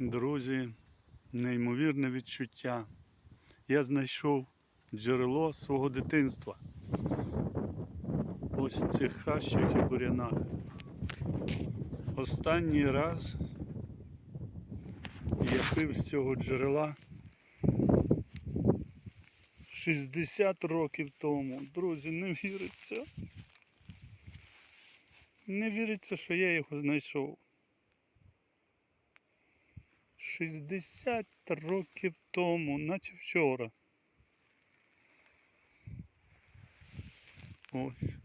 Друзі, неймовірне відчуття. Я знайшов джерело свого дитинства. Ось в цих хащах і бурянах. Останній раз я пив з цього джерела 60 років тому. Друзі, не віриться. Не віриться, що я його знайшов. 60 років тому, наче вчора. Ось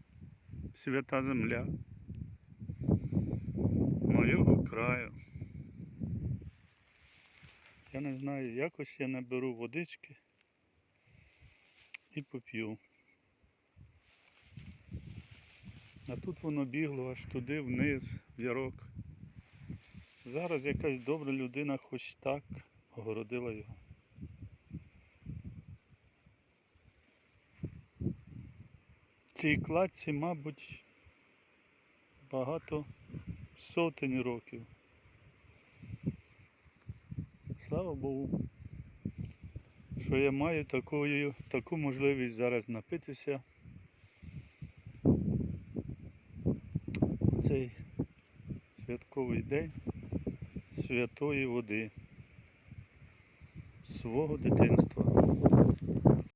свята земля моєго краю. Я не знаю, якось я наберу водички і поп'ю. А тут воно бігло аж туди вниз, в ярок. Зараз якась добра людина хоч так огородила його. Цій кладці, мабуть, багато сотень років. Слава Богу, що я маю такою, таку можливість зараз напитися. Цей святковий день святої води свого дитинства.